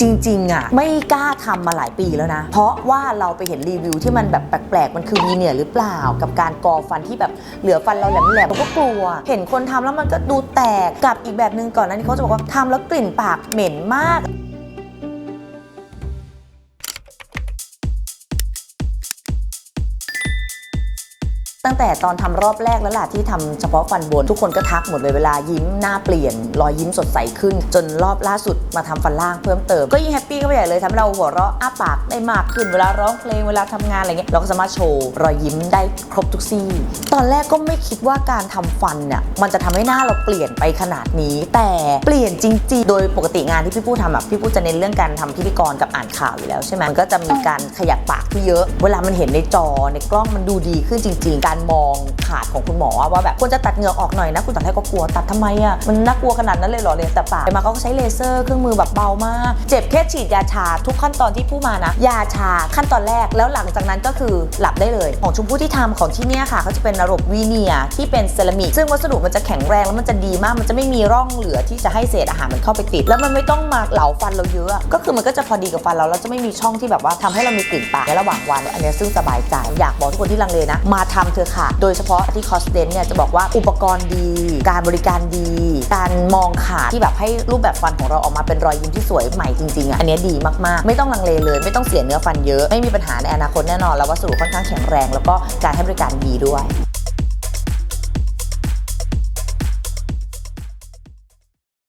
จริงๆอะไม่กล้าทำมาหลายปีแล้วนะ เพราะว่าเราไปเห็นรีวิวที่มันแบบแปลกๆ มันคือวีเนียร์หรือเปล่า กับการกอฟันที่แบบเหลือฟันเราแหลมๆเราก็กลัว เห็นคนทำแล้วมันก็ดูแตกกับอีกแบบหนึ่งก่อนนั้นเขาจะบอกว่าทำแล้วกลิ่นปากเหม็นมาก ตั้งแต่ตอนทำรอบแรกแล้วล่ะที่ทำเฉพาะฟันบน ทุกคนก็ทักหมดเลยเวลายิ้มหน้าเปลี่ยน รอยยิ้มสดใสขึ้น จนรอบล่าสุดมาทำฟันล่างเพิ่มเติม ก็ยิ่งแฮปปี้ก็ไปใหญ่เลยทำให้เราหัวเราะอ้าปากได้มากขึ้นเวลาร้องเพลงเวลาทำงานอะไรเงี้ยเราก็สามารถโชว์รอยยิ้มได้ครบทุกซี่ ตอนแรกก็ไม่คิดว่าการทำฟันเนี่ยมันจะทำให้หน้าเราเปลี่ยนไปขนาดนี้ แต่เปลี่ยนจริง ๆ โดยปกติงานที่พี่ปู้ทำอะพี่ปู้จะเน้นเรื่องการทำพิธีกรกับอ่านข่าวอยู่แล้วใช่ไหมมันก็จะมีการขยับปากที่เยอะ เวลามันเห็นในจอในกล้องมันดูดีขึ้นจริง ๆการมองขาดของคุณหมอว่าแบบควรจะตัดเหงือกออกหน่อยนะ คุณตอนแรกก็กลัวตัดทำไมอะมันน่ากลัวขนาดนั้นเลยเหรอเลยแต่ปากมาเขาก็ใช้เลเซอร์เครื่องมือแบบเบามาก เจ็บแค่ฉีดยาชาทุกขั้นตอนที่พูดมานะ ยาชาขั้นตอนแรกแล้วหลังจากนั้นก็คือหลับได้เลย ของชมพู่ที่ทำของที่เนี่ยค่ะเขาจะเป็นระบบวีเนียร์ที่เป็นเซรามิกซึ่งวัสดุมันจะแข็งแรงแล้วมันจะดีมากมันจะไม่มีร่องเหลือที่จะให้เศษอาหารมันเข้าไปติด แล้วมันไม่ต้องมาเหลาฟันเราเยอะก็คือมันก็จะพอดีกับฟันเราแล้วจะไม่มีช่องที่แบบว่าทำให้เรามีกลิ่นปากในระหว่างวันอันนี้ซึ่งสบายใจอยากบอกทุกคนที่ลังเลนะมาทำเถอะค่ะ โดยเฉพาะที่คอสเดนเนี่ยจะบอกว่าอุปกรณ์ดี การบริการดี การมองขาที่แบบให้รูปแบบฟันของเราออกมาเป็นรอยยิ้มที่สวยใหม่จริงๆอะอันนี้ดีมากๆ ไม่ต้องลังเลเลย ไม่ต้องเสียเนื้อฟันเยอะไม่มีปัญหาในอนาคตแน่นอนแล้ววัสดุค่อนข้างแข็งแรง แล้วก็การให้บริการดีด้วย